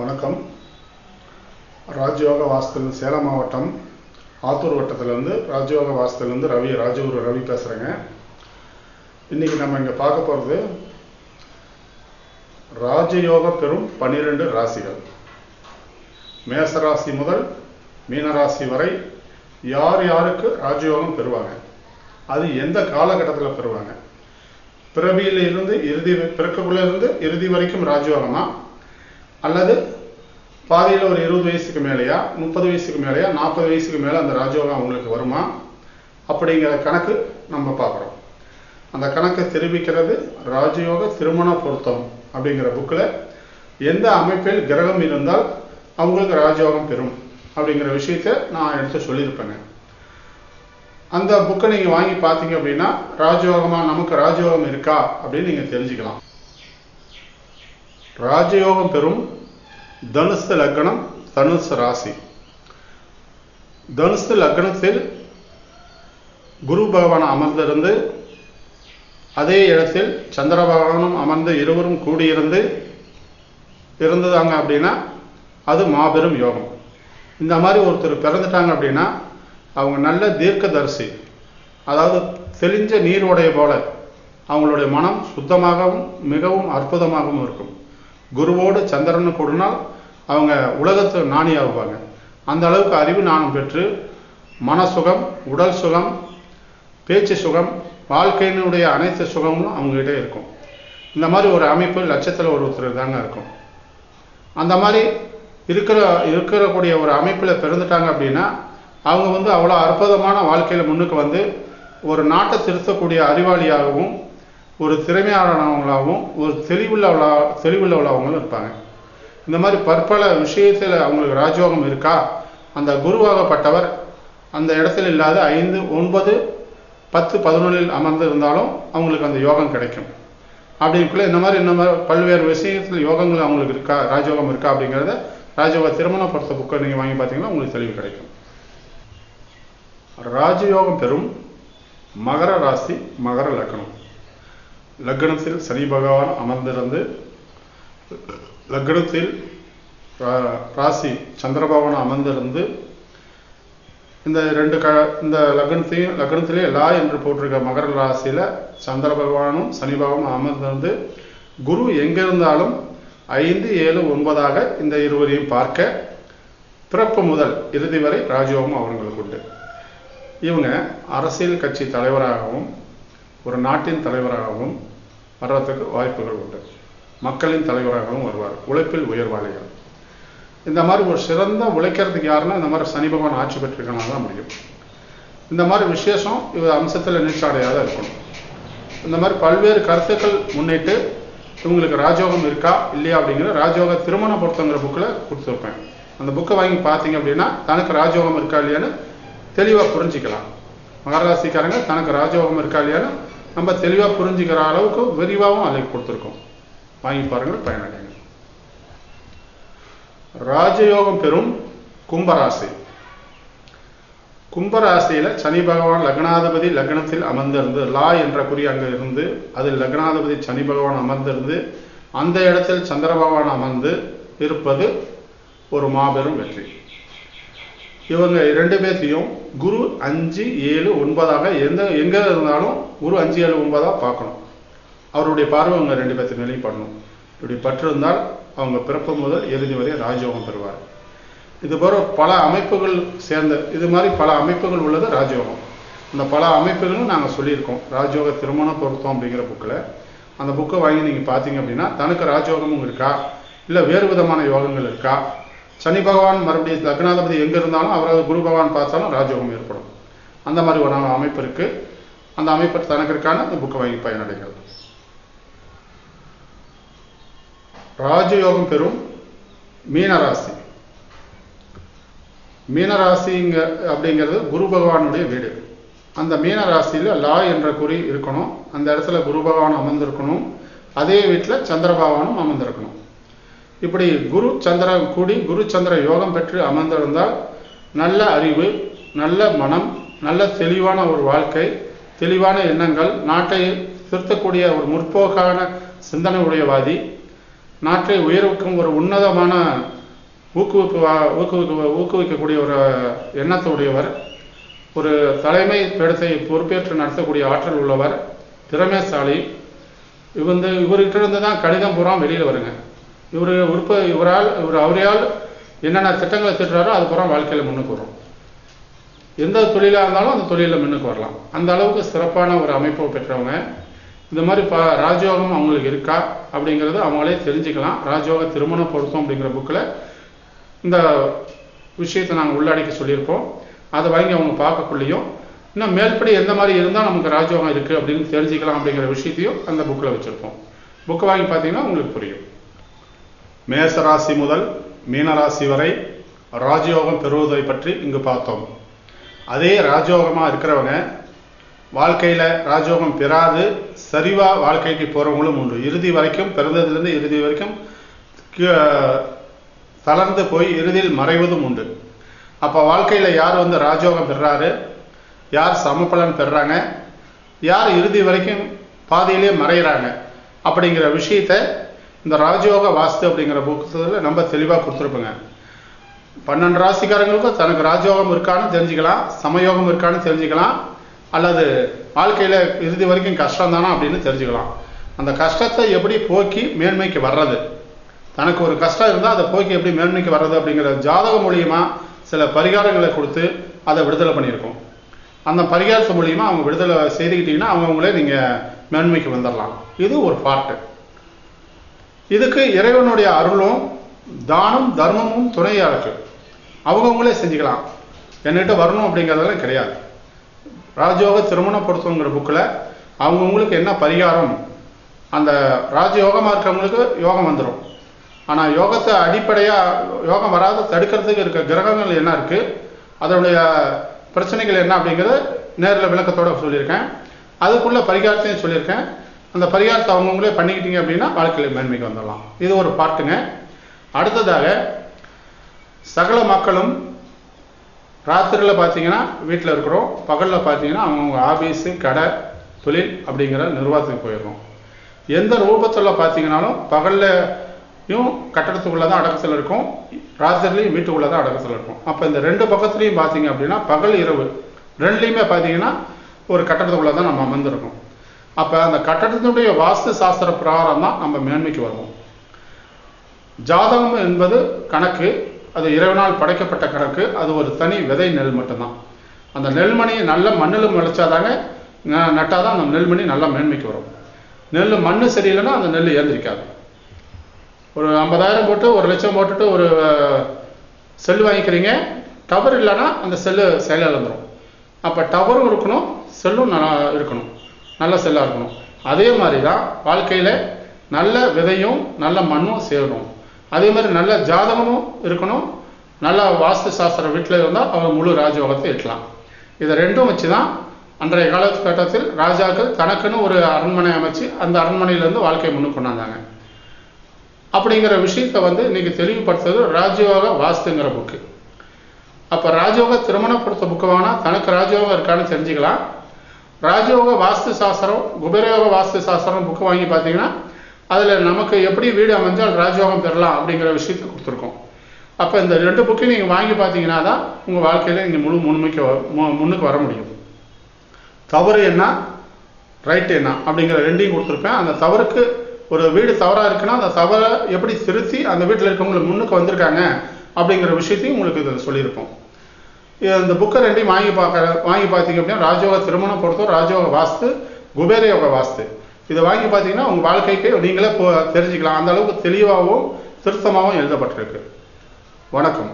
வணக்கம். ராஜயோக வாசத்தில் சேலம் மாவட்டம் ஆத்தூர் வட்டத்திலேருந்து ராஜயோக வாஸ்துலேருந்து ரவி ராஜகுரு ரவி பேசுகிறேங்க இன்றைக்கி நம்ம இங்கே பார்க்க போகிறது ராஜயோக பெறும் பன்னிரெண்டு ராசிகள். மேசராசி முதல் மீனராசி வரை யார் யாருக்கு ராஜயோகம் பெறுவாங்க? அது எந்த காலகட்டத்தில் பெறுவாங்க? பிறவியிலிருந்து இறுதி பிறக்கக்குள்ளே இருந்து இறுதி வரைக்கும் ராஜயோகமா? அல்லது பாதியில் ஒரு இருபது வயசுக்கு மேலேயா முப்பது வயசுக்கு மேலேயா நாற்பது வயசுக்கு மேலே அந்த ராஜயோகம் அவங்களுக்கு வருமா? அப்படிங்கிற கணக்கு நம்ம பார்க்குறோம். அந்த கணக்கை தெரிவிக்கிறது ராஜயோக திருமண பொருத்தம் அப்படிங்கிற புக்கில் எந்த அமைப்பில் கிரகம் இருந்தால் அவங்களுக்கு ராஜயோகம் பெறும் அப்படிங்கிற விஷயத்த நான் எடுத்து சொல்லியிருப்பேங்க. அந்த புக்கை நீங்கள் வாங்கி பார்த்தீங்க அப்படின்னா ராஜயோகமாக நமக்கு ராஜயோகம் இருக்கா அப்படின்னு நீங்கள் தெரிஞ்சுக்கலாம். ராஜயோகம் பெறும் தனுசு லக்னம் தனுசு ராசி. தனுசு லக்னத்தில் குரு பகவான் அமர்ந்திருந்து அதே இடத்தில் சந்திர பகவானும் அமர்ந்து இருவரும் கூடியிருந்து இருந்ததாங்க அப்படின்னா அது மாபெரும் யோகம். இந்த மாதிரி ஒருத்தர் பிறந்துட்டாங்க அப்படின்னா அவங்க நல்ல தீர்க்கதரிசி. அதாவது தெளிஞ்ச நீரோடைய போல அவங்களுடைய மனம் சுத்தமாகவும் மிகவும் அற்புதமாகவும் இருக்கும். குருவோடு சந்திரனு கூடினால் அவங்க உலகத்து நாணி ஆகுவாங்க. அந்த அளவுக்கு அறிவு நாணம் பெற்று மன சுகம் உடல் சுகம் பேச்சு சுகம் வாழ்க்கையினுடைய அனைத்து சுகமும் அவங்ககிட்ட இருக்கும். இந்த மாதிரி ஒரு அமைப்பு லட்சத்தில் ஒருத்தர் தாங்க இருக்கும். அந்த மாதிரி இருக்கிற இருக்கக்கூடிய ஒரு அமைப்பில் பிறந்துட்டாங்க அப்படின்னா அவங்க வந்து அவ்வளோ அற்புதமான வாழ்க்கையில் முன்னுக்கு வந்து ஒரு நாட்டை திருத்தக்கூடிய அறிவாளியாகவும் ஒரு திறமையானவங்களாகவும் ஒரு தெளிவுள்ளவளா தெளிவுள்ளவளாகவும் இருப்பாங்க. இந்த மாதிரி பற்பல விஷயத்தில் அவங்களுக்கு ராஜயோகம் இருக்கா? அந்த குருவாகப்பட்டவர் அந்த இடத்துல இல்லாத ஐந்து ஒன்பது பத்து பதினொன்றில் அமர்ந்து இருந்தாலும் அவங்களுக்கு அந்த யோகம் கிடைக்கும். அப்படிங்குள்ள இந்த மாதிரி இந்த மாதிரி பல்வேறு விஷயத்தில் யோகங்கள் அவங்களுக்கு இருக்கா ராஜயோகம் இருக்கா அப்படிங்கிறத ராஜயோக திருமண பொறுத்த புக்கை நீங்கள் வாங்கி பார்த்தீங்கன்னா உங்களுக்கு தெளிவு கிடைக்கும். ராஜயோகம் பெறும் மகர ராசி மகர லக்னம். லக்னத்தில் சனி பகவான் அமர்ந்திருந்து லக்னத்தில் ராசி சந்திர பகவான் அமர்ந்திருந்து இந்த ரெண்டு க இந்த லக்னத்தையும் லக்னத்திலே லா என்று போட்டிருக்க மகர ராசியில் சந்திர பகவானும் சனி பகவானும் அமர்ந்திருந்து குரு எங்கே இருந்தாலும் ஐந்து ஏழு ஒன்பதாக இந்த இருவரையும் பார்க்க பிறப்பு முதல் இறுதி வரை ராஜயோகம் அவர்களுக்கு உண்டு. இவங்க அரசியல் கட்சி தலைவராகவும் ஒரு நாட்டின் தலைவராகவும் வர்றதுக்கு வாய்ப்புகள் உண்டு. மக்களின் தலைவராகவும் வருவார். உழைப்பில் உயர்வாளிகள். இந்த மாதிரி ஒரு சிறந்த உழைக்கிறதுக்கு யாருன்னா இந்த மாதிரி சனி பகவான் ஆட்சி பெற்றிருக்கனால தான் முடியும். இந்த மாதிரி விசேஷம் இவர் அம்சத்தில் நீச்சாடையாக இருக்கணும். இந்த மாதிரி பல்வேறு கருத்துக்கள் முன்னிட்டு இவங்களுக்கு ராஜயோகம் இருக்கா இல்லையா அப்படிங்கிற ராஜயோக திருமண பொருத்தங்கிற புக்கில் கொடுத்துருப்பேன். அந்த புக்கை வாங்கி பார்த்தீங்க அப்படின்னா தனக்கு ராஜயோகம் இருக்கா இல்லையான்னு தெளிவாக புரிஞ்சிக்கலாம். மகராசிக்காரங்க தனக்கு ராஜயோகம் இருக்கா இல்லையான்னு நம்ம தெளிவாக புரிஞ்சுக்கிற அளவுக்கு விரிவாகவும் அதை கொடுத்துருக்கோம். வாங்கி பாருங்கள் பயனடைங்க ராஜயோகம் பெறும் கும்பராசி. கும்பராசியில் சனி பகவான் லக்னாதிபதி லக்னத்தில் அமர்ந்திருந்து லா என்ற குறி அங்கே இருந்து அதில் லக்னாதிபதி சனி பகவான் அமர்ந்திருந்து அந்த இடத்தில் சந்திர பகவான் அமர்ந்து இருப்பது ஒரு மாபெரும் வெற்றி. இவங்க ரெண்டு பேர்த்தையும் குரு அஞ்சு ஏழு ஒன்பதாக எந்த எங்கே இருந்தாலும் குரு அஞ்சு ஏழு ஒன்பதாக பார்க்கணும். அவருடைய பார்வை அவங்க ரெண்டு பேர்த்து நிலையும் பண்ணணும் இப்படி பற்றிருந்தால் அவங்க பிறப்பு முதல் இறுதி வரை ராஜயோகம் பெறுவார். இது போல பல அமைப்புகள் சேர்ந்த இது மாதிரி பல அமைப்புகள் உள்ளது ராஜயோகம். இந்த பல அமைப்புகளும் நாங்கள் சொல்லியிருக்கோம். ராஜயோக திருமண பொருத்தம் அப்படிங்கிற புக்கில் அந்த புக்கை வாங்கி நீங்கள் பார்த்தீங்க அப்படின்னா தனக்கு ராஜயோகமும் இருக்கா? இல்லை வேறு விதமான யோகங்கள் இருக்கா? சனி பகவான் மறுபடியும் லக்னாதிபதி எங்கே இருந்தாலும் அவரது குரு பகவான் பார்த்தாலும் ராஜயோகம் ஏற்படும். அந்த மாதிரி ஒரு அமைப்பு இருக்குது அந்த அமைப்பு தனக்கிற்கான அந்த புக்கை வாங்கி பயனடைகிறது. ராஜயோகம் பெறும் மீனராசி மீனராசிங்க அப்படிங்கிறது குரு பகவானுடைய வீடு. அந்த மீனராசியில் லா என்ற குறி இருக்கணும். அந்த இடத்துல குரு பகவான் அமர்ந்திருக்கணும். அதே வீட்டில் சந்திர பகவானும் அமர்ந்திருக்கணும். இப்படி குரு சந்திரன் கூடி குரு சந்திர யோகம் பெற்று அமர்ந்திருந்தால் நல்ல அறிவு நல்ல மனம் நல்ல தெளிவான ஒரு வாழ்க்கை தெளிவான எண்ணங்கள் நாட்டை திருத்தக்கூடிய ஒரு முற்போக்கான சிந்தனை உடையவாதி நாட்டை உயர்வுக்கும் ஒரு உன்னதமான ஊக்குவிப்பு ஊக்குவிக்க ஊக்குவிக்கக்கூடிய ஒரு எண்ணத்துடையவர் ஒரு தலைமை பீடத்தை பொறுப்பேற்று நடத்தக்கூடிய ஆற்றல் உள்ளவர் திறமைசாலி. இவந்து இவர்கிட்ட இருந்து தான் கடிதம் பூரா வெளியில் வருங்க. இவர் உறுப்ப இவரால் இவர் அவரையால் என்னென்ன திட்டங்களை திட்டுறாரோ அது வாழ்க்கையில் முன்னுக்கு வரும். எந்த தொழிலாக இருந்தாலும் அந்த தொழிலில் முன்னுக்கு வரலாம். அந்த அளவுக்கு சிறப்பான ஒரு அமைப்பை பெற்றவங்க. இந்த மாதிரி ப ராஜயோகம் அவங்களுக்கு இருக்கா அப்படிங்கிறது அவங்களே தெரிஞ்சுக்கலாம். ராஜயோக திருமண பொருத்தம் அப்படிங்கிற புக்கில் இந்த விஷயத்தை நாங்கள் உள்ளடக்கி சொல்லியிருப்போம். அதை வாங்கி அவங்க பார்க்கக்குள்ளேயும் இன்னும் மேற்படி எந்த மாதிரி இருந்தால் நமக்கு ராஜயோகம் இருக்குது அப்படின்னு தெரிஞ்சுக்கலாம் அப்படிங்கிற விஷயத்தையும் அந்த புக்கில் வச்சுருப்போம். புக்கை வாங்கி பார்த்தீங்கன்னா உங்களுக்கு புரியும். மேசராசி முதல் மீனராசி வரை ராஜயோகம் பெறுவதை பற்றி இங்கு பார்த்தோம். அதே ராஜயோகமாக இருக்கிறவங்க வாழ்க்கையில் ராஜயோகம் பெறாது சரிவாக வாழ்க்கைக்கு போகிறவங்களும் உண்டு. இறுதி வரைக்கும் பிறந்ததுலேருந்து இறுதி வரைக்கும் தளர்ந்து போய் இறுதியில் மறைவதும் உண்டு. அப்போ வாழ்க்கையில் யார் வந்து ராஜயோகம் பெறாரு? யார் சமபலன் பெறாங்க? யார் இறுதி வரைக்கும் பாதியிலே மறைகிறாங்க அப்படிங்கிற விஷயத்த இந்த ராஜயோக வாஸ்து அப்படிங்கிற புத்தகத்தில் நம்ம தெளிவாக கொடுத்துருப்போங்க. பன்னெண்டு ராசிக்காரங்களுக்கும் தனக்கு ராஜயோகம் இருக்கான்னு தெரிஞ்சுக்கலாம் சமயோகம் இருக்கான்னு தெரிஞ்சுக்கலாம் அல்லது வாழ்க்கையில் இறுதி வரைக்கும் கஷ்டம் தானா அப்படின்னு தெரிஞ்சுக்கலாம். அந்த கஷ்டத்தை எப்படி போக்கி மேன்மைக்கு வர்றது? தனக்கு ஒரு கஷ்டம் இருந்தால் அதை போக்கி எப்படி மேன்மைக்கு வர்றது அப்படிங்கிற ஜாதகம் மூலியமாக சில பரிகாரங்களை கொடுத்து அதை விடுதலை பண்ணியிருக்கோம். அந்த பரிகாரத்து மூலியமாக அவங்க விடுதலை செய்துக்கிட்டிங்கன்னா அவங்கவுங்களே நீங்கள் மேன்மைக்கு வந்துடலாம் இது ஒரு பார்ட்டு இதுக்கு இறைவனுடைய அருளும் தானம் தர்மமும் துணையா இருக்கு. அவங்கவுங்களே செஞ்சுக்கலாம். என்கிட்ட வரணும் அப்படிங்கிறதெல்லாம் கிடையாது. ராஜயோக திருமண பொருத்தங்கிற புக்கில் அவங்கவுங்களுக்கு என்ன பரிகாரம் அந்த ராஜயோகமாக இருக்கிறவங்களுக்கு யோகம் வந்துடும் ஆனால் யோகத்தை அடிப்படையாக யோகம் வராத தடுக்கிறதுக்கு இருக்க கிரகங்கள் என்ன இருக்குது அதனுடைய பிரச்சனைகள் என்ன அப்படிங்கிறத நேரில் விளக்கத்தோடு சொல்லியிருக்கேன். அதுக்குள்ள பரிகாரத்தையும் சொல்லியிருக்கேன். அந்த பரிகாரத்தை அவங்கவுங்களே பண்ணிக்கிட்டீங்க அப்படின்னா வாழ்க்கையில் மேன்மைக்கு வந்துடலாம். இது ஒரு பார்ட்டுங்க. அடுத்ததாக சகல மக்களும் ராத்திரியில் பார்த்தீங்கன்னா வீட்டில் இருக்கிறோம். பகலில் பார்த்தீங்கன்னா அவங்கவுங்க ஆஃபீஸு கடை தொழில் அப்படிங்கிற நிர்வாகத்துக்கு போயிடுறோம். எந்த ரூபத்தில் பார்த்தீங்கன்னாலும் பகல்லையும் கட்டடத்துக்குள்ளே தான் அடக்கத்தில் இருக்கும். ராத்திரிலையும் வீட்டுக்குள்ளே தான் அடக்கத்தில் இருக்கும். அப்போ இந்த ரெண்டு பக்கத்துலையும் பார்த்தீங்க அப்படின்னா பகல் இரவு ரெண்டுலேயுமே பார்த்தீங்கன்னா ஒரு கட்டடத்துக்குள்ளே தான் நம்ம அமர்ந்திருக்கோம். அப்போ அந்த கட்டடத்தினுடைய வாஸ்து சாஸ்திர பிரகாரம் தான் நம்ம மேன்மைக்கு வருவோம். ஜாதகம் என்பது கணக்கு அது இறைவனால் படைக்கப்பட்ட கணக்கு அது ஒரு தனி விதை நெல் மட்டும்தான். அந்த நெல்மணியை நல்ல மண்ணில் முளைச்சாதாங்க நட்டால் தான் அந்த நெல்மணி நல்லா மேன்மைக்கு வரும். நெல் மண்ணு சரியில்லைன்னா அந்த நெல் ஏந்திரிக்காது ஒரு ஐம்பதாயிரம் போட்டு ஒரு லட்சம் போட்டுட்டு ஒரு செல் வாங்கிக்கிறீங்க டவர் இல்லைன்னா அந்த செல்லு செயலிழந்துடும் அப்போ டவரும் இருக்கணும் செல்லும் நல்லா இருக்கணும். நல்ல செல்லாக இருக்கணும். அதே மாதிரி தான் வாழ்க்கையில் நல்ல விதையும் நல்ல மண்ணும் சேரணும். அதே மாதிரி நல்ல ஜாதகமும் இருக்கணும். நல்ல வாஸ்து சாஸ்திர வீட்டில் இருந்தால் அவங்க முழு ராஜயோகத்தை எட்டலாம் இதை ரெண்டும் வச்சு தான் அன்றைய காலகட்டத்தில் ராஜாக்கள் தனக்குன்னு ஒரு அரண்மனை அமைச்சு அந்த அரண்மனையிலேருந்து வாழ்க்கையை முன்னுக்கு கொண்டாந்தாங்க அப்படிங்கிற விஷயத்த வந்து இன்னைக்கு தெளிவுபடுத்துறது ராஜயோக வாஸ்துங்கிற புக்கு. அப்போ ராஜயோக திருமணப்படுத்த பொறுத்த புக்கு வாங்கினா தனக்கு ராஜயோகம் இருக்கான்னு தெரிஞ்சுக்கலாம். ராஜயோக வாஸ்து சாஸ்திரம் குபேரயோக வாஸ்து சாஸ்திரம் புக்கு வாங்கி பார்த்தீங்கன்னா அதில் நமக்கு எப்படி வீடு அமைஞ்சால் ராஜயோகம் பெறலாம் அப்படிங்கிற விஷயத்தை கொடுத்துருக்கோம். அப்போ இந்த ரெண்டு புக்கையும் நீங்கள் வாங்கி பார்த்தீங்கன்னா தான் உங்கள் வாழ்க்கையில் நீங்கள் முழு முன்மைக்கு வ- முன்னுக்கு வர முடியும். தவறு என்ன? ரைட் என்ன? அப்படிங்கிற ரெண்டையும் கொடுத்துருப்பேன். அந்த தவறுக்கு ஒரு வீடு தவறாக இருக்குன்னா அந்த தவறை எப்படி திருத்தி அந்த வீட்டில் இருக்கவங்களுக்கு முன்னுக்கு வந்திருக்காங்க அப்படிங்கிற விஷயத்தையும் உங்களுக்கு இதில் சொல்லியிருப்போம். இந்த புக்கை ரெண்டையும் வாங்கி பார்க்க வாங்கி பார்த்தீங்க அப்படின்னா ராஜயோக திருமணம் பொறுத்தவரை ராஜயோக வாஸ்து குபேரயோக வாஸ்து. இதை வாங்கி பார்த்தீங்கன்னா உங்கள் வாழ்க்கைக்கு நீங்களே தெரிஞ்சுக்கலாம். அந்த அளவுக்கு தெளிவாகவும் திருத்தமாகவும் எழுதப்பட்டிருக்கு. வணக்கம்.